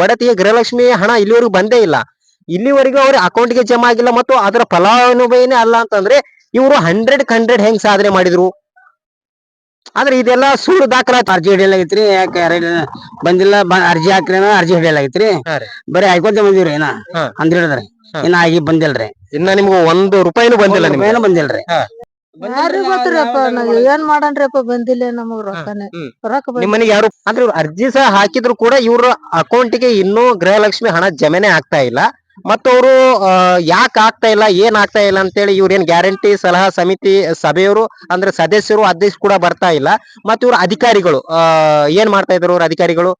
ಒಡತಿಯ ಗೃಹಲಕ್ಷ್ಮಿ ಹಣ ಇಲ್ಲಿವರೆಗೂ ಬಂದೇ ಇಲ್ಲ. ಇಲ್ಲಿವರೆಗೂ ಅವ್ರ ಅಕೌಂಟ್ಗೆ ಜಮಾ ಆಗಿಲ್ಲ ಮತ್ತು ಅದರ ಫಲಾನುಭವಿನೇ ಅಲ್ಲ ಅಂತಂದ್ರೆ ಇವರು ಹಂಡ್ರೆಡ್ ಹಂಡ್ರೆಡ್ ಹೆಂಗ್ ಸಾಧನೆ ಮಾಡಿದ್ರು? ಆದ್ರೆ ಇದೆಲ್ಲ ಸುಳ್ಳು ದಾಖಲಾತಿ ಅರ್ಜಿ ಹಿಡಿಯಲಾಗೈತ್ರಿ ಯಾಕೆ ಬಂದಿಲ್ಲ ಅರ್ಜಿ ಹಾಕ್ರಿ ಅರ್ಜಿ ಹಿಡಿಯಲಾಗೈತ್ರಿ. ಬರೀ ಹಾಯ್ಕೊಂತ ಬಂದಿವ್ರಿ ಏನ. ಅಂದ್ ಹೇಳಿದ್ರಿ. ಇನ್ನ ಆಗಿ ಬಂದಿಲ್ರಿ. ಇನ್ನ ನಿಮ್ಗೆ ಒಂದು ರೂಪಾಯಿನೂ ಬಂದಿಲ್ಲ ನಿಮ್ಗೆ. ಏನು ಬಂದಿಲ್ರಿ ಯಾರಿಗ್ ಗೊತ್ತ್ರಿಪ್ಪ ನಾವ್ ಏನ್ ಮಾಡನ್ರಿಪ್ಪ? ಬಂದಿಲ್ಲ ನಮಗ್ ರೊಕ್ಕನೆ. ರೊಕ್ಕ ಬಂದಿಲ್ಲ. ನಿಮ್ಮನೆಗೆ ಯಾರು ಅಂದ್ರೆ ಇವ್ರು ಅರ್ಜಿ ಸಹ ಹಾಕಿದ್ರು ಕೂಡ ಇವ್ರ ಅಕೌಂಟ್ಗೆ ಇನ್ನೂ ಗೃಹಲಕ್ಷ್ಮಿ ಹಣ ಜಮೆನೆ ಆಗ್ತಾ ಇಲ್ಲ. ಮತ್ತು ಅವರು ಯಾಕೆ ಆಗ್ತಾ ಇಲ್ಲ ಏನ್ ಆಗ್ತಾ ಇಲ್ಲ ಅಂತೇಳಿ ಇವ್ರೇನ್ ಗ್ಯಾರಂಟಿ ಸಲಹಾ ಸಮಿತಿ ಸಭೆಯವರು ಅಂದ್ರೆ ಸದಸ್ಯರು ಅಧ್ಯಕ್ಷ ಕೂಡ ಬರ್ತಾ ಇಲ್ಲ. ಮತ್ತು ಇವ್ರ ಅಧಿಕಾರಿಗಳು ಆ ಏನ್ ಮಾಡ್ತಾ ಇದ್ರು ಅವ್ರ ಅಧಿಕಾರಿಗಳು?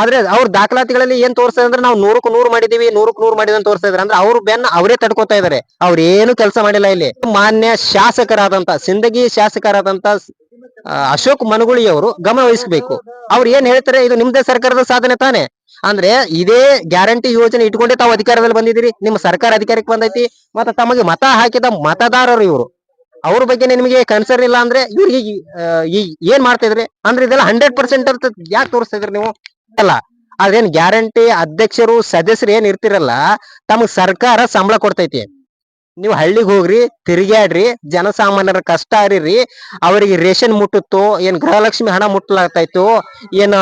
ಆದ್ರೆ ಅವ್ರ ದಾಖಲಾತಿಗಳಲ್ಲಿ ಏನ್ ತೋರಿಸ್ತಾ ಅಂದ್ರೆ ನಾವು ನೂರಕ್ಕೂ ನೂರು ಮಾಡಿದೀವಿ, ನೂರಕ್ಕೂ ನೂರು ಮಾಡಿದ ತೋರಿಸ್ತಾ ಇದಾರೆ ಅಂದ್ರೆ ಅವ್ರ ಬೆನ್ನ ಅವರೇ ತಡ್ಕೋತಾ ಇದಾರೆ. ಅವ್ರ ಏನು ಕೆಲಸ ಮಾಡಿಲ್ಲ ಇಲ್ಲಿ. ಮಾನ್ಯ ಶಾಸಕರಾದಂತ, ಸಿಂದಗಿ ಶಾಸಕರಾದಂತ ಅಶೋಕ್ ಮನಗುಳಿ ಅವರು ಗಮನ ವಹಿಸಬೇಕು. ಅವ್ರು ಏನ್ ಹೇಳ್ತಾರೆ, ಇದು ನಿಮ್ದೇ ಸರ್ಕಾರದ ಸಾಧನೆ ತಾನೆ. ಅಂದ್ರೆ ಇದೇ ಗ್ಯಾರಂಟಿ ಯೋಜನೆ ಇಟ್ಕೊಂಡೇ ತಾವು ಅಧಿಕಾರದಲ್ಲಿ ಬಂದಿದ್ದೀರಿ. ನಿಮ್ಮ ಸರ್ಕಾರ ಅಧಿಕಾರಕ್ಕೆ ಬಂದೈತಿ. ಮತ್ತೆ ತಮಗೆ ಮತ ಹಾಕಿದ ಮತದಾರರು ಇವರು. ಅವ್ರ ಬಗ್ಗೆ ನಿಮಗೆ ಕನ್ಸರ್ನ್ ಇಲ್ಲ ಅಂದ್ರೆ ಇವ್ರಿಗೆ ಏನ್ ಮಾಡ್ತಾ ಇದ್ರಿ? ಅಂದ್ರೆ ಇದೆಲ್ಲ ಹಂಡ್ರೆಡ್ ಪರ್ಸೆಂಟ್ ಅಂತ ಯಾಕೆ ತೋರಿಸ್ತಾ ಇದ್ರಿ ನೀವು? ಅಲ್ಲ ಅದೇನ್ ಗ್ಯಾರಂಟಿ ಅಧ್ಯಕ್ಷರು ಸದಸ್ಯರು ಏನ್ ಇರ್ತಿರಲ್ಲ, ತಮಗ್ ಸರ್ಕಾರ ಸಂಬಳ ಕೊಡ್ತೈತಿ. ನೀವು ಹಳ್ಳಿಗೆ ಹೋಗ್ರಿ ತಿರುಗಾಡ್ರಿ ಜನಸಾಮಾನ್ಯರ ಕಷ್ಟ ಅರಿರಿ, ಅವರಿಗೆ ರೇಷನ್ ಮುಟ್ಟುತ್ತೋ, ಏನ್ ಗೃಹಲಕ್ಷ್ಮಿ ಹಣ ಮುಟ್ಲಾಗ್ತಾಯ್ತು ಏನ್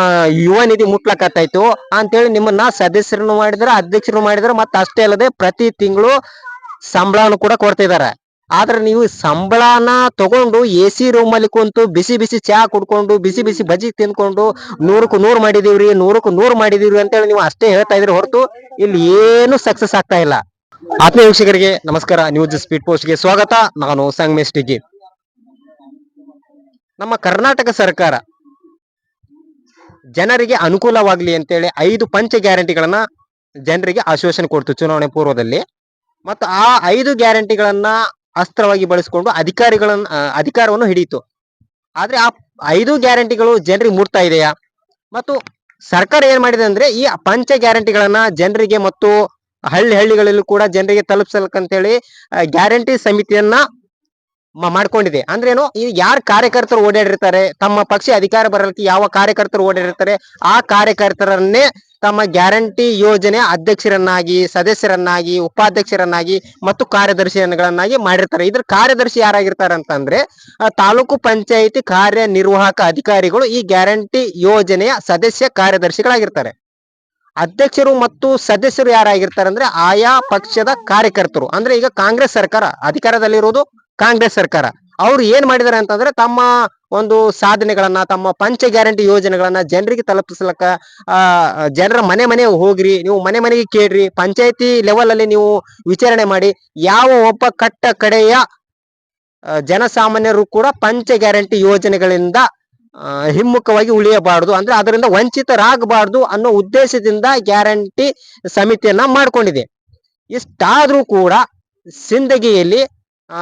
ಯುವ ನಿಧಿ ಅಂತ ಅಂತೇಳಿ ನಿಮ್ಮನ್ನ ಸದಸ್ಯರನ್ನು ಮಾಡಿದ್ರ ಅಧ್ಯಕ್ಷರು ಮಾಡಿದ್ರ, ಮತ್ತ ಅಷ್ಟೇ ಅಲ್ಲದೆ ಪ್ರತಿ ತಿಂಗಳು ಸಂಬಳವನ್ನು ಕೂಡ ಕೊಡ್ತಿದಾರೆ. ಆದ್ರೆ ನೀವು ಸಂಬಳನ ತಗೊಂಡು ಎ ಸಿ ರೂಮ್ ಅಲ್ಲಿ ಕುಂತು ಬಿಸಿ ಬಿಸಿ ಚಹಾ ಕುಡ್ಕೊಂಡು ಬಿಸಿ ಬಿಸಿ ಬಜ್ಜಿ ತಿನ್ಕೊಂಡು ನೂರಕ್ಕೂ ನೂರು ಮಾಡಿದೀವ್ರಿ ನೂರಕ್ಕೂ ನೂರು ಮಾಡಿದೀವ್ರಿ ಅಂತೇಳಿ ನೀವು ಅಷ್ಟೇ ಹೇಳ್ತಾ ಇದ್ರಿ ಹೊರತು ಇಲ್ಲಿ ಏನು ಸಕ್ಸಸ್ ಆಗ್ತಾ ಇಲ್ಲ. ಆತ್ಮೀಯ ವೀಕ್ಷಕರಿಗೆ ನಮಸ್ಕಾರ. ನ್ಯೂಸ್ ಸ್ಪೀಡ್ ಪೋಸ್ಟ್ಗೆ ಸ್ವಾಗತ. ನಾನು ಸಂಗಮೇಶ್ ಟಿಗಿ. ನಮ್ಮ ಕರ್ನಾಟಕ ಸರ್ಕಾರ ಜನರಿಗೆ ಅನುಕೂಲವಾಗ್ಲಿ ಅಂತೇಳಿ ಐದು ಪಂಚ ಗ್ಯಾರಂಟಿಗಳನ್ನ ಜನರಿಗೆ ಆಶ್ವಾಸನೆ ಕೊಡ್ತು ಚುನಾವಣೆ ಪೂರ್ವದಲ್ಲಿ. ಮತ್ತು ಆ ಐದು ಗ್ಯಾರಂಟಿಗಳನ್ನ ಅಸ್ತ್ರವಾಗಿ ಬಳಸಿಕೊಂಡು ಅಧಿಕಾರಿಗಳನ್ನ ಅಧಿಕಾರವನ್ನು ಹಿಡಿಯಿತು. ಆದ್ರೆ ಆ ಐದು ಗ್ಯಾರಂಟಿಗಳು ಜನರಿಗೆ ಮುಟ್ತಾ ಇದೆಯಾ? ಮತ್ತು ಸರ್ಕಾರ ಏನ್ ಮಾಡಿದೆ ಅಂದ್ರೆ ಈ ಪಂಚ ಗ್ಯಾರಂಟಿಗಳನ್ನ ಜನರಿಗೆ ಮತ್ತು ಹಳ್ಳಿ ಹಳ್ಳಿಗಳಲ್ಲೂ ಕೂಡ ಜನರಿಗೆ ತಲುಪಿಸಬೇಕಂತೇಳಿ ಗ್ಯಾರಂಟಿ ಸಮಿತಿಯನ್ನ ಮಾಡ್ಕೊಂಡಿದೆ. ಅಂದ್ರೆ ಏನು ಈ ಯಾರ್ ಕಾರ್ಯಕರ್ತರು ಓಡಾಡಿರ್ತಾರೆ, ತಮ್ಮ ಪಕ್ಷ ಅಧಿಕಾರ ಬರಲಿಕ್ಕೆ ಯಾವ ಕಾರ್ಯಕರ್ತರು ಓಡಾಡಿರ್ತಾರೆ, ಆ ಕಾರ್ಯಕರ್ತರನ್ನೇ ತಮ್ಮ ಗ್ಯಾರಂಟಿ ಯೋಜನೆ ಅಧ್ಯಕ್ಷರನ್ನಾಗಿ, ಸದಸ್ಯರನ್ನಾಗಿ, ಉಪಾಧ್ಯಕ್ಷರನ್ನಾಗಿ ಮತ್ತು ಕಾರ್ಯದರ್ಶಿಗಳನ್ನಾಗಿ ಮಾಡಿರ್ತಾರೆ. ಇದ್ರ ಕಾರ್ಯದರ್ಶಿ ಯಾರಾಗಿರ್ತಾರೆ ಅಂತಂದ್ರೆ ತಾಲೂಕು ಪಂಚಾಯಿತಿ ಕಾರ್ಯನಿರ್ವಾಹಕ ಅಧಿಕಾರಿಗಳು ಈ ಗ್ಯಾರಂಟಿ ಯೋಜನೆಯ ಸದಸ್ಯ ಕಾರ್ಯದರ್ಶಿಗಳಾಗಿರ್ತಾರೆ. ಅಧ್ಯಕ್ಷರು ಮತ್ತು ಸದಸ್ಯರು ಯಾರಾಗಿರ್ತಾರೆ ಅಂದ್ರೆ ಆಯಾ ಪಕ್ಷದ ಕಾರ್ಯಕರ್ತರು. ಅಂದ್ರೆ ಈಗ ಕಾಂಗ್ರೆಸ್ ಸರ್ಕಾರ ಅಧಿಕಾರದಲ್ಲಿರುವುದು ಕಾಂಗ್ರೆಸ್ ಸರ್ಕಾರ. ಅವ್ರು ಏನ್ ಮಾಡಿದಾರೆ ಅಂತಂದ್ರೆ ತಮ್ಮ ಒಂದು ಸಾಧನೆಗಳನ್ನ, ತಮ್ಮ ಪಂಚ ಗ್ಯಾರಂಟಿ ಯೋಜನೆಗಳನ್ನ ಜನರಿಗೆ ತಲುಪಿಸ್ಲಕ್ಕ, ಆ, ಜನರ ಮನೆ ಮನೆ ಹೋಗ್ರಿ, ನೀವು ಮನೆ ಮನೆಗೆ ಕೇಳ್ರಿ, ಪಂಚಾಯತಿ ಲೆವೆಲ್ ಅಲ್ಲಿ ನೀವು ವಿಚಾರಣೆ ಮಾಡಿ, ಯಾವ ಒಬ್ಬ ಕಟ್ಟ ಕಡೆಯ ಜನಸಾಮಾನ್ಯರು ಕೂಡ ಪಂಚ ಗ್ಯಾರಂಟಿ ಯೋಜನೆಗಳಿಂದ ಹಿಮ್ಮುಖವಾಗಿ ಉಳಿಯಬಾರದು. ಅಂದ್ರೆ ಅದರಿಂದ ವಂಚಿತರಾಗಬಾರ್ದು ಅನ್ನೋ ಉದ್ದೇಶದಿಂದ ಗ್ಯಾರಂಟಿ ಸಮಿತಿಯನ್ನ ಮಾಡ್ಕೊಂಡಿದೆ. ಇಷ್ಟಾದ್ರೂ ಕೂಡ, ಸಿಂದಗಿಯಲ್ಲಿ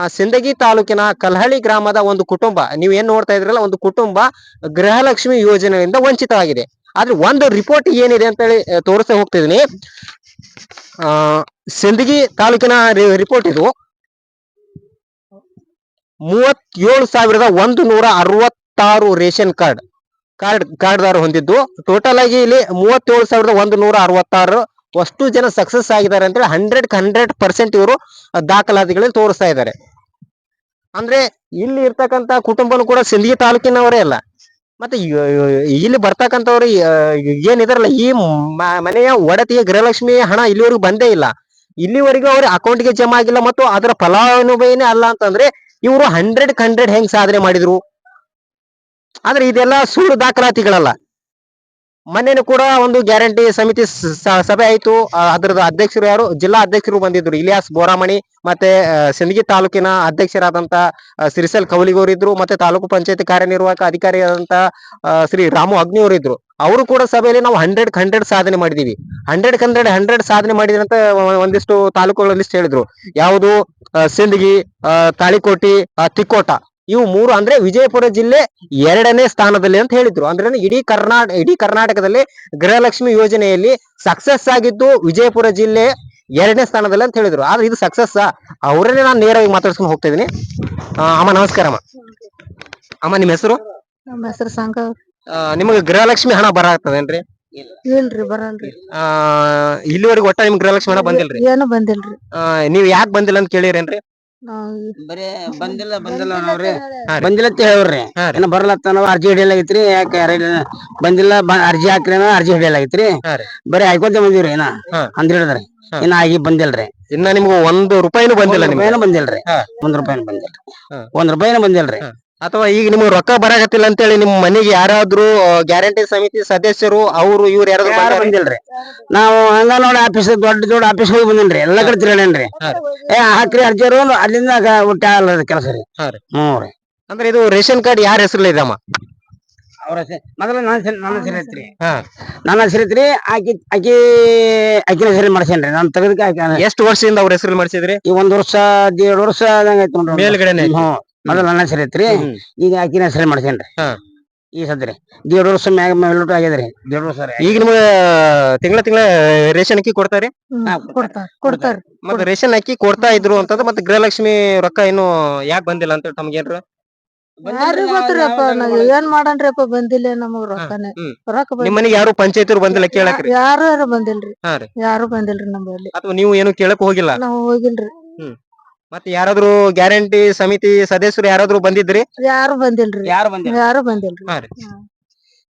ಸಿಂದಗಿ ತಾಲೂಕಿನ ಕಲ್ಹಳ್ಳಿ ಗ್ರಾಮದ ಒಂದು ಕುಟುಂಬ, ನೀವು ಏನ್ ನೋಡ್ತಾ ಇದ್ರಲ್ಲ, ಒಂದು ಕುಟುಂಬ ಗೃಹಲಕ್ಷ್ಮಿ ಯೋಜನೆಯಿಂದ ವಂಚಿತವಾಗಿದೆ. ಆದ್ರೆ ಒಂದು ರಿಪೋರ್ಟ್ ಏನಿದೆ ಅಂತ ಹೇಳಿ ತೋರಿಸ್ತಾ ಹೋಗ್ತಿದೀನಿ. ಆ, ಸಿಂದಗಿ ತಾಲೂಕಿನ ರಿಪೋರ್ಟ್ ಇದು. ಮೂವತ್ತೇಳು ಸಾವಿರದ ಒಂದು ನೂರ ಅರವತ್ತಾರು ರೇಷನ್ ಕಾರ್ಡ್ ಕಾರ್ಡ್, ಕಾರ್ಡ್ದಾರ ಹೊಂದಿದ್ದು. ಟೋಟಲ್ ಆಗಿ ಇಲ್ಲಿ ಮೂವತ್ತೇಳು ಸಾವಿರದ ಒಂದು ನೂರ ಅರವತ್ತಾರು ಅಷ್ಟು ಜನ ಸಕ್ಸಸ್ ಆಗಿದ್ದಾರೆ ಅಂತೇಳಿ ಹಂಡ್ರೆಡ್ ಹಂಡ್ರೆಡ್ ಪರ್ಸೆಂಟ್ ಇವರು ದಾಖಲಾತಿಗಳಲ್ಲಿ ತೋರಿಸ್ತಾ ಇದ್ದಾರೆ. ಅಂದ್ರೆ ಇಲ್ಲಿ ಇರ್ತಕ್ಕಂತ ಕುಟುಂಬನು ಕೂಡ ಸಿಂದಗಿ ತಾಲೂಕಿನವರೇ ಅಲ್ಲ. ಮತ್ತೆ ಇಲ್ಲಿ ಬರ್ತಕ್ಕಂಥವ್ರು ಏನಿದಾರಲ್ಲ, ಈ ಮನೆಯ ಒಡತಿಯ ಗೃಹಲಕ್ಷ್ಮಿ ಹಣ ಇಲ್ಲಿವರೆಗೂ ಬಂದೇ ಇಲ್ಲ. ಇಲ್ಲಿವರೆಗೂ ಅವ್ರ ಅಕೌಂಟ್ಗೆ ಜಮಾ ಆಗಿಲ್ಲ ಮತ್ತು ಅದರ ಫಲಾನುಭವಿನೇ ಅಲ್ಲ ಅಂತಂದ್ರೆ ಇವರು ಹಂಡ್ರೆಡ್ ಹಂಡ್ರೆಡ್ ಹೆಂಗ್ ಸಾಧನೆ ಮಾಡಿದ್ರು? ಆದ್ರೆ ಇದೆಲ್ಲ ಸುಳ್ಳು ದಾಖಲಾತಿಗಳಲ್ಲ. ಮೊನ್ನೆನೂ ಕೂಡ ಒಂದು ಗ್ಯಾರಂಟಿ ಸಮಿತಿ ಸಭೆ ಆಯ್ತು. ಆ, ಅದರದ ಅಧ್ಯಕ್ಷರು ಯಾರು? ಜಿಲ್ಲಾ ಅಧ್ಯಕ್ಷರು ಬಂದಿದ್ರು. ಇಲಿಯಾಸ್ ಬೋರಾಮಣಿ ಮತ್ತೆ ಸಿಂದಗಿ ತಾಲೂಕಿನ ಅಧ್ಯಕ್ಷರಾದಂತ ಸಿರಿಸಲ್ ಕೌಲಿಗೌರು ಇದ್ರು ಮತ್ತೆ ತಾಲೂಕು ಪಂಚಾಯತಿ ಕಾರ್ಯನಿರ್ವಾಹಕ ಅಧಿಕಾರಿಯಾದಂತ ಶ್ರೀ ರಾಮು ಅಗ್ನಿ ಅವರು ಇದ್ರು. ಅವರು ಕೂಡ ಸಭೆಯಲ್ಲಿ ನಾವು ಹಂಡ್ರೆಡ್ ಹಂಡ್ರೆಡ್ ಸಾಧನೆ ಮಾಡಿದೀವಿ. ಹಂಡ್ರೆಡ್ ಹಂಡ್ರೆಡ್ ಹಂಡ್ರೆಡ್ ಸಾಧನೆ ಮಾಡಿದ್ರಿ ಒಂದಿಷ್ಟು ತಾಲೂಕುಗಳ ಲಿಸ್ಟ್ ಹೇಳಿದ್ರು. ಯಾವುದು? ಸಿಂದಗಿ ತಾಳಿಕೋಟಿ ತಿಕ್ಕೋಟ. ಇವು ಮೂರು ಅಂದ್ರೆ ವಿಜಯಪುರ ಜಿಲ್ಲೆ ಎರಡನೇ ಸ್ಥಾನದಲ್ಲಿ ಅಂತ ಹೇಳಿದ್ರು. ಅಂದ್ರೆ ಇಡೀ ಕರ್ನಾಟಕ ಇಡೀ ಕರ್ನಾಟಕದಲ್ಲಿ ಗೃಹಲಕ್ಷ್ಮಿ ಯೋಜನೆಯಲ್ಲಿ ಸಕ್ಸಸ್ ಆಗಿದ್ದು ವಿಜಯಪುರ ಜಿಲ್ಲೆ ಎರಡನೇ ಸ್ಥಾನದಲ್ಲಿ ಅಂತ ಹೇಳಿದ್ರು. ಆದ್ರೆ ಇದು ಸಕ್ಸಸ್ ಅವರನ್ನೇ ನಾನು ನೇರವಾಗಿ ಮಾತಾಡ್ಸ್ಕೊಂಡು ಹೋಗ್ತಾ ಇದೀನಿ ಅಮ್ಮ ನಮಸ್ಕಾರ ಅಮ್ಮ. ಅಮ್ಮ ನಿಮ್ಮ ಹೆಸರು? ನಮ್ಮ ಹೆಸರು ಸಂಘ ನಿಮಗೆ ಗೃಹಲಕ್ಷ್ಮಿ ಹಣ ಬರಾಗ್ತದೇನ್ರಿ ಇಲ್ರಿ ಬರಲ್ರಿ. ಆ ಇಲ್ಲಿವರೆಗೆ ಒಟ್ಟ ನಿಮ್ ಗೃಹಲಕ್ಷ್ಮಿ ಹಣ ಬಂದಿಲ್ರಿ? ಏನು ಬಂದಿಲ್ರಿ. ನೀವ್ ಯಾಕ್ ಬಂದಿಲ್ಲ ಅಂತ ಕೇಳಿರೇನ್ರಿ? ಬರೇ ಬಂದಿಲ್ಲ ಬಂದಿಲ್ಲ ನಾವ್ರಿ ಬಂದಿಲ್ಲ ಅಂತ ಹೇಳ್ರಿ. ಏನ ಬರಲತ್ತ ನಾವ್ ಅರ್ಜಿ ಹಿಡಿಯಲಾಗಿತ್ರಿ. ಯಾಕೆ ಬಂದಿಲ್ಲ ಅರ್ಜಿ ಹಾಕ್ರಿ ಅನ್ನೋ ಅರ್ಜಿ ಹಿಡಿಯಲಾಗಿತ್ರಿ. ಬರೀ ಹಾಯ್ಕೊಂತ ಬಂದಿವ್ರಿ ಏನ. ಅಂದ್ ಹೇಳಿದ್ರಿ. ಇನ್ನ ಆಗಿ ಬಂದಿಲ್ರಿ. ಇನ್ನ ನಿಮ್ಗೆ ಒಂದು ರೂಪಾಯಿನೂ ಬಂದಿಲ್ಲ ರೂಪಾಯಿನೂ ಬಂದಿಲ್ರಿ. ಒಂದ್ ರೂಪಾಯಿನೂ ಬಂದಿಲ್ರಿ. ಒಂದ್ ರೂಪಾಯಿನೂ ಬಂದಿಲ್ರಿ. ಅಥವಾ ಈಗ ನಿಮ್ಗೆ ರೊಕ್ಕ ಬರಾಕತ್ತಿಲ್ಲ ಅಂತೇಳಿ ನಿಮ್ ಮನೆಗೆ ಯಾರಾದ್ರೂ ಗ್ಯಾರಂಟಿ ಸಮಿತಿ ಸದಸ್ಯರು ಅವ್ರು ಇವ್ರು ಯಾರಾದ್ರೂ ಯಾರು ಬಂದಿಲ್ರಿ? ನಾವು ಅಂಗನವಾಡಿ ಆಫೀಸ್ ದೊಡ್ಡ ದೊಡ್ಡ ಆಫೀಸ್ ಹೋಗಿ ಬಂದಿನ್ರಿ. ಎಲ್ಲಾ ಕಡೆ ತಿರ್ಗಾಡೇನ್ರಿ. ಏ ಹಾಕ್ರಿ ಅರ್ಜಿಯರು ಅಲ್ಲಿಂದ ಊಟ ಅಲ್ಲ ಕೆಲಸ ರೀ. ಹಾ ರೀ. ಹ್ಞೂ ರೀ. ಅಂದ್ರೆ ಇದು ರೇಷನ್ ಕಾರ್ಡ್ ಯಾರ ಹೆಸರಲ್ಲಿ ಇದಮ್ಮ ಅವ್ರ ಮೊದಲು ಮೊದಲ ನನ್ನ ಹೆಸರು ನನ್ನ ಹೆಸರು ಐತ್ರಿ. ಹಾ. ನನ್ನ ಹೆಸರು ಐತ್ರಿ ಆಕಿ ಆಕಿ ಆಕಿನ ಹೆಸರು ಮಾಡ್ಸೇನ್ರಿ ನಾನು ತೆಗೆದಕ್ಕೆ ಆಕಿ ಎಷ್ಟು ವರ್ಷದಿಂದ ಅವ್ರ ಹೆಸರಲ್ಲಿ ಮಾಡಿಸಿದ್ರಿ? ಈ ಒಂದ್ ವರ್ಷ ದೇಡ್ ವರ್ಷ ಆದಂಗ ಐತಿ ನೋಡ್ರಿ ಮೇಲ್ಗಡೆನೆ ಐತಿ. ಹ್ಞೂ. ಮೊದಲ ನನ್ನ ಹೆಸರು ಐತ್ರಿ. ಈಗ ಆಕಿನ ಹೆಸರು ಮಾಡ್ಸೇನ್ರಿ. ಹಾ. ಈ ಸದ್ರಿ. ದೇಡ್ ವರ್ಷ ಮ್ಯಾಗ ಮೇಲ್ಟು ಆಗ್ಯದ್ರಿ. ದೇಡ್ ವರ್ಷ ಈಗ ನಿಮ್ಗೆ ತಿಂಗಳ ತಿಂಗಳ ರೇಷನ್ ಅಕ್ಕಿ ಕೊಡ್ತಾರಿ? ಕೊಡ್ತಾರ. ಕೊಡ್ತಾರ ಮತ್ತೆ ರೇಷನ್ ಅಕ್ಕಿ ಕೊಡ್ತಾ ಇದ್ರು ಅಂತಂದ್ರೆ ಮತ್ತೆ ಗೃಹಲಕ್ಷ್ಮಿ ರೊಕ್ಕ ಏನು ಯಾಕೆ ಬಂದಿಲ್ಲ ಅಂತ ತಮ್ಗೇನ್ರ? ಯಾರಿಗ್ ಗೊತ್ತ್ರಿಪ್ಪ ನಾವ್ ಏನ್ ಮಾಡನ್ರಿಪ್ಪ ಬಂದಿಲ್ಲ ನಮಗ್ ರೊಕ್ಕನೆ. ರೊಕ್ಕ ನಿಮ್ ಮನೆಗೆ ಯಾರು ಪಂಚಾಯತ್ ಬಂದಿಲ್ಲ ಕೇಳಕ್ ಯಾರು ಯಾರು ಬಂದಿಲ್ರಿ? ರೀ. ಯಾರು ಬಂದಿಲ್ರಿ ನಮ್ಮಲ್ಲಿ ಅಥವಾ ನೀವು ಏನು ಕೇಳಕ್ ಹೋಗಿಲ್ಲ? ನಾವ್ ಹೋಗಿಲ್ರಿ. ಮತ್ತೆ ಯಾರಾದ್ರೂ ಗ್ಯಾರಂಟಿ ಸಮಿತಿ ಸದಸ್ಯರು ಯಾರಾದ್ರೂ ಬಂದಿದ್ರಿ? ಯಾರು ಬಂದಿಲ್ರಿ. ಯಾರು ಬಂದಿಲ್ಲ? ಯಾರು ಬಂದಿಲ್ರಿ. ಹಾ ರೀ.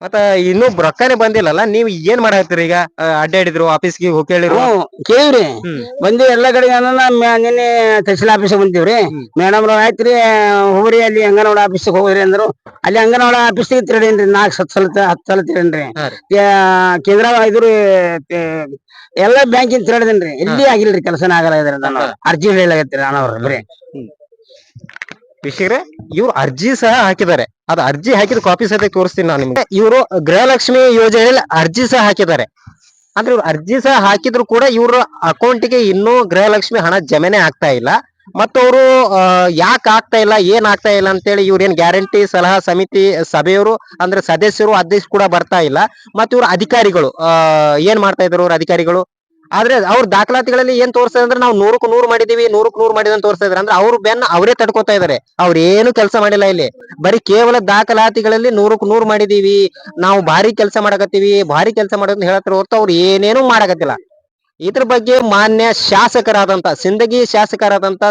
ಮತ್ತ ಇನ್ನು ರೊಕ್ಕನೇ ಬಂದಿಲ್ಲಲ್ಲ ನೀವ್ ಏನ್ ಮಾಡಾಕ್ತಿರಿ ಈಗ? ಆ, ಅಡ್ಡಾಡಿದ್ರು ಆಫೀಸ್ಗೆ ಹೋಗಿ ಕೇಳಿರು ಕೇಳ್ರಿ ಬಂದಿ ಹ್ಮ್. ಬಂದಿವಿ ಎಲ್ಲಾ ಕಡೆ ನಿನ್ನೆ ತಹಸೀಲ್ ಆಫೀಸ್ ಬಂದಿವ್ರಿ. ಮೇಡಮ್ ಅವ್ರ ಆಯ್ತ್ರಿ ಹೋಗ್ರಿ ಅಲ್ಲಿ ಅಂಗನವಾಡಿ ಆಫೀಸ್ಗೆ ಹೋಗ್ರಿ ಅಂದ್ರು. ಅಲ್ಲಿ ಅಂಗನವಾಡಿ ಆಫೀಸ್ಗೆ ತಿಳಿಯನ್ರಿ ನಾಲ್ಕು ಸತ್ ಸಲ ಹತ್ತು ಸಲ ತಿಳಿಯನ್ರಿ ಹಾ ಕೇಂದ್ರ ಇದ್ರಿ ಎಲ್ಲಾ ಬ್ಯಾಂಕಿನ ತಿರುಡದೇನ್ರಿ ಎಲ್ಲಿ ಆಗಿಲ್ರಿ ಕೆಲಸನ ಆಗಲ್ಲ ಇದ್ರಿ ನಾನು ಅರ್ಜಿ ಹೇಳಾಗತ್ತೀರಿ ನಾನು ಅವ್ರ ಬರೀ ವಿಷಯ ಇವ್ರು ಅರ್ಜಿ ಸಹ ಹಾಕಿದ್ದಾರೆ. ಅದು ಅರ್ಜಿ ಹಾಕಿದ ಕಾಪಿ ಸಹ ತೋರಿಸ್ತೀನಿ ನಾನು ನಿಮ್ಗೆ. ಇವರು ಗೃಹಲಕ್ಷ್ಮಿ ಯೋಜನೆಯಲ್ಲಿ ಅರ್ಜಿ ಸಹ ಹಾಕಿದ್ದಾರೆ. ಅಂದ್ರೆ ಇವ್ರು ಅರ್ಜಿ ಸಹ ಹಾಕಿದ್ರು ಕೂಡ ಇವ್ರ ಅಕೌಂಟಿಗೆ ಇನ್ನೂ ಗೃಹಲಕ್ಷ್ಮಿ ಹಣ ಜಮೆನೆ ಆಗ್ತಾ ಇಲ್ಲ. ಮತ್ತವರು ಯಾಕೆ ಆಗ್ತಾ ಇಲ್ಲ, ಏನ್ ಆಗ್ತಾ ಇಲ್ಲ ಅಂತೇಳಿ ಇವ್ರೇನ್ ಗ್ಯಾರಂಟಿ ಸಲಹಾ ಸಮಿತಿ, ಸಭೆಯವರು, ಅಂದ್ರೆ ಸದಸ್ಯರು ಅಧ್ಯಕ್ಷ ಕೂಡ ಬರ್ತಾ ಇಲ್ಲ. ಮತ್ತೆ ಇವ್ರ ಅಧಿಕಾರಿಗಳು ಏನ್ ಮಾಡ್ತಾ ಇದ್ರು ಅಧಿಕಾರಿಗಳು? ಆದ್ರೆ ಅವ್ರ ದಾಖಲಾತಿಗಳಲ್ಲಿ ಏನ್ ತೋರಿಸ್ತಾ ಅಂದ್ರೆ ನಾವು ನೂರಕ್ಕೆ ನೂರು ಮಾಡಿದೀವಿ, ನೂರಕ್ಕೆ ನೂರು ಮಾಡಿದ ತೋರಿಸ್ತಾ ಇದಾರೆ ಅಂದ್ರೆ ಅವ್ರ ಬೆನ್ನ ಅವರೇ ತಡ್ಕೋತಾ ಇದಾರೆ. ಅವ್ರ ಏನು ಕೆಲಸ ಮಾಡಿಲ್ಲ ಇಲ್ಲಿ. ಬರೀ ಕೇವಲ ದಾಖಲಾತಿಗಳಲ್ಲಿ ನೂರಕ್ಕೆ ನೂರು ಮಾಡಿದೀವಿ, ನಾವು ಭಾರಿ ಕೆಲಸ ಮಾಡಕತ್ತೀವಿ, ಭಾರಿ ಕೆಲಸ ಮಾಡೋದ್ ಹೇಳತ್ರ ಹೊರತು ಅವ್ರು ಏನೇನು ಮಾಡಕತ್ತಿಲ್ಲ. ಇದ್ರ ಬಗ್ಗೆ ಮಾನ್ಯ ಶಾಸಕರಾದಂತ, ಸಿಂದಗಿ ಶಾಸಕರಾದಂತ,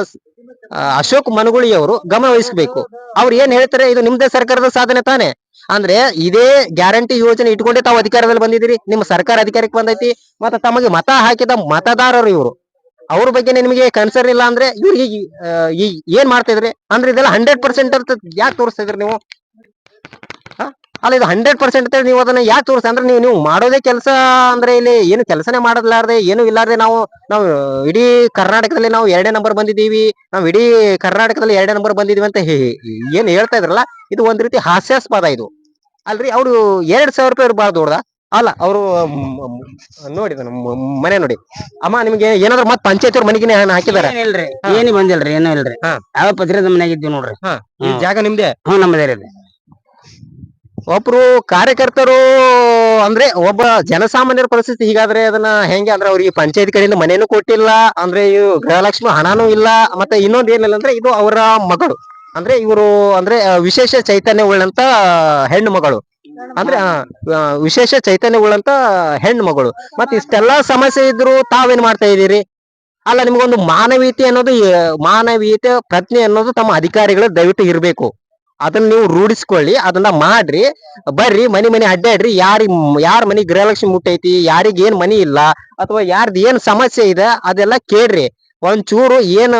ಅಶೋಕ್ ಮನಗುಳಿ ಅವರು ಗಮನ ವಹಿಸಬೇಕು. ಅವ್ರು ಏನ್ ಹೇಳ್ತಾರೆ, ಇದು ನಿಮ್ದೇ ಸರ್ಕಾರದ ಸಾಧನೆ ತಾನೆ. ಅಂದ್ರೆ ಇದೇ ಗ್ಯಾರಂಟಿ ಯೋಜನೆ ಇಟ್ಕೊಂಡೇ ತಾವು ಅಧಿಕಾರದಲ್ಲಿ ಬಂದಿದ್ದೀರಿ. ನಿಮ್ಮ ಸರ್ಕಾರ ಅಧಿಕಾರಕ್ಕೆ ಬಂದೈತಿ. ಮತ್ತೆ ತಮಗೆ ಮತ ಹಾಕಿದ ಮತದಾರರು ಇವರು. ಅವ್ರ ಬಗ್ಗೆ ನಿಮಗೆ ಕನ್ಸರ್ನ್ ಇಲ್ಲ ಅಂದ್ರೆ ಇವ್ರಿಗೆ ಈ- ಏನ್ ಮಾಡ್ತಾ ಇದ್ರಿ? ಅಂದ್ರೆ ಇದೆಲ್ಲ ಹಂಡ್ರೆಡ್ ಪರ್ಸೆಂಟ್ ಅಂತ ಯಾಕೆ ತೋರಿಸ್ತಾ ಇದ್ರಿ ನೀವು? ಅಲ್ಲ, ಇದು ಹಂಡ್ರೆಡ್ ಪರ್ಸೆಂಟ್ ಅಂತ ನೀವು ಅದನ್ನ ಯಾಕೆ ತೋರಿಸ್ತಾ ಅಂದ್ರೆ ನೀವು ನೀವು ಮಾಡೋದೇ ಕೆಲಸ ಅಂದ್ರೆ ಇಲ್ಲಿ ಏನು ಕೆಲಸನೇ ಮಾಡಲಾರ್ದೆ, ಏನು ಇಲ್ಲಾರ್ದೆ ನಾವು ನಾವು ಇಡೀ ಕರ್ನಾಟಕದಲ್ಲಿ ನಾವು ಎರಡೇ ನಂಬರ್ ಬಂದಿದ್ದೀವಿ. ನಾವು ಇಡೀ ಕರ್ನಾಟಕದಲ್ಲಿ ಎರಡೇ ನಂಬರ್ ಬಂದಿದೀವಿ ಅಂತ ಏನ್ ಹೇಳ್ತಾ ಇದ್ರಲ್ಲ? ಇದು ಒಂದ್ ರೀತಿ ಹಾಸ್ಯಾಸ್ಪದ ಇದು. ಅಲ್ರಿ ಅವ್ರು ಎರಡ್ ಸಾವಿರ ರೂಪಾಯಿ ಬಾಳ ದೊಡ್ಡದ. ಅಲ್ಲ ಅವರು ನೋಡಿ ಮನೆ ನೋಡಿ. ಅಮ್ಮ ನಿಮ್ಗೆ ಏನಾದ್ರು ಮತ್ ಪಂಚಾಯತ್ ಅವ್ರ ಮನೆಗೆ ಹಾಕಿದಾರೆ? ಏನಿ ಏನು ಬಂದಿಲ್ರಿ ಏನು ಇಲ್ರಿ. ಹಾ. ಯಾವ ಪತ್ರದ ಮನ್ಯಾಗ ಇದ್ದೀವಿ ನೋಡ್ರಿ. ಈ ಜಾಗ ನಿಮ್ದೆ? ಹ್ಞೂ ನಮ್ಮದೇ ಇದೆ ಒಬ್ರು ಕಾರ್ಯಕರ್ತರು ಅಂದ್ರೆ ಒಬ್ಬ ಜನಸಾಮಾನ್ಯರ ಪರಿಸ್ಥಿತಿ ಹೀಗಾದ್ರೆ ಅದನ್ನ ಹೆಂಗೆ ಅಂದ್ರೆ ಅವ್ರಿಗೆ ಪಂಚಾಯತ್ ಕಡೆಯಿಂದ ಮನೇನು ಕೊಟ್ಟಿಲ್ಲ ಅಂದ್ರೆ ಇವು ಗೃಹಲಕ್ಷ್ಮಿ ಹಣನೂ ಇಲ್ಲ ಮತ್ತೆ ಇನ್ನೊಂದ್ ಏನಿಲ್ಲ ಅಂದ್ರೆ ಇದು ಅವರ ಮಗಳು. ಅಂದ್ರೆ ಇವರು ಅಂದ್ರೆ ವಿಶೇಷ ಚೈತನ್ಯ ಉಳ್ಳಂತ ಹೆಣ್ಣು ಮಗಳು. ಅಂದ್ರೆ ವಿಶೇಷ ಚೈತನ್ಯಗಳಂತ ಹೆಣ್ಣು ಮಗಳು ಮತ್ತೆ ಇಷ್ಟೆಲ್ಲಾ ಸಮಸ್ಯೆ ಇದ್ರು ತಾವೇನ್ ಮಾಡ್ತಾ ಇದೀರಿ ಅಲ್ಲ ನಿಮ್ಗೊಂದು ಮಾನವೀಯತೆ ಅನ್ನೋದು ಮಾನವೀಯತೆ ಪ್ರಜ್ಞೆ ಅನ್ನೋದು ತಮ್ಮ ಅಧಿಕಾರಿಗಳು ದಯವಿಟ್ಟು ಇರಬೇಕು. ಅದನ್ನ ನೀವು ರೂಢಿಸ್ಕೊಳ್ಳಿ ಅದನ್ನ ಮಾಡ್ರಿ. ಬರ್ರಿ ಮನಿ ಮನಿ ಅಡ್ಡಾಡ್ರಿ. ಯಾರಿ ಯಾರ ಮನಿ ಗೃಹಲಕ್ಷ್ಮಿ ಮುಟ್ಟೈತಿ ಯಾರಿಗೇನ್ ಏನ್ ಮನಿ ಇಲ್ಲ ಅಥವಾ ಯಾರ್ದು ಏನ್ ಸಮಸ್ಯೆ ಇದೆ ಅದೆಲ್ಲ ಕೇಳ್ರಿ. ಒಂಚೂರು ಏನ್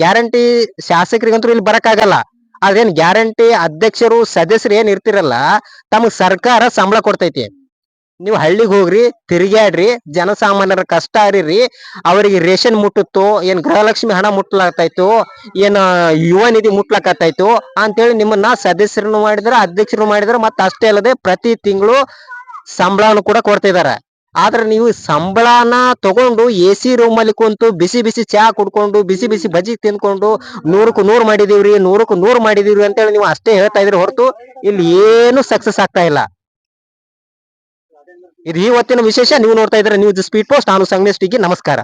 ಗ್ಯಾರಂಟಿ ಶಾಸಕರಿಗಂತೂ ಇಲ್ಲಿ ಬರಕ್ಕಾಗಲ್ಲ. ಅದೇನ್ ಗ್ಯಾರಂಟಿ ಅಧ್ಯಕ್ಷರು ಸದಸ್ಯರು ಏನ್ ಇರ್ತಿರಲ್ಲ, ತಮಗ್ ಸರ್ಕಾರ ಸಂಬಳ ಕೊಡ್ತೈತಿ. ನೀವು ಹಳ್ಳಿಗೆ ಹೋಗ್ರಿ ತಿರುಗಾಡ್ರಿ ಜನಸಾಮಾನ್ಯರ ಕಷ್ಟ ಅರಿರಿ, ಅವರಿಗೆ ರೇಷನ್ ಮುಟ್ಟುತ್ತೋ, ಏನ್ ಗೃಹಲಕ್ಷ್ಮಿ ಹಣ ಮುಟ್ಲಾಗ್ತೈತೋ ಏನ್ ಯುವ ನಿಧಿ ಮುಟ್ಲಾಕತ್ತಾಯ್ತು ಅಂತೇಳಿ ನಿಮ್ಮನ್ನ ಸದಸ್ಯರನ್ನು ಮಾಡಿದ್ರ ಅಧ್ಯಕ್ಷರು ಮಾಡಿದ್ರ ಮತ್ತೆ ಅಷ್ಟೇ ಅಲ್ಲದೆ ಪ್ರತಿ ತಿಂಗಳು ಸಂಬಳವನ್ನು ಕೂಡ ಕೊಡ್ತಾ ಇದಾರೆ. ಆದ್ರೆ ನೀವು ಸಂಬಳನ ತಗೊಂಡು ಎ ಸಿ ರೂಮಲ್ಲಿ ಅಲ್ಲಿ ಕುಂತು ಬಿಸಿ ಬಿಸಿ ಚಹಾ ಕುಡ್ಕೊಂಡು ಬಿಸಿ ಬಿಸಿ ಬಜ್ಜಿ ತಿನ್ಕೊಂಡು ನೂರಕ್ಕೂ ನೂರು ಮಾಡಿದೀವ್ರಿ ನೂರಕ್ಕೂ ನೂರ್ ಮಾಡಿದೀವ್ರಿ ಅಂತೇಳಿ ನೀವು ಅಷ್ಟೇ ಹೇಳ್ತಾ ಇದ್ರಿ ಹೊರತು ಇಲ್ಲಿ ಏನು ಸಕ್ಸಸ್ ಆಗ್ತಾ ಇಲ್ಲ. ಇದು ಇವತ್ತಿನ ವಿಶೇಷ ನೀವು ನೋಡ್ತಾ ಇದ್ರೆ ನ್ಯೂಸ್ ಸ್ಪೀಡ್ ಪೋಸ್ಟ್ ನಾನು ಸಂಗಮೇಶ್ ಟಿಗಿ ನಮಸ್ಕಾರ.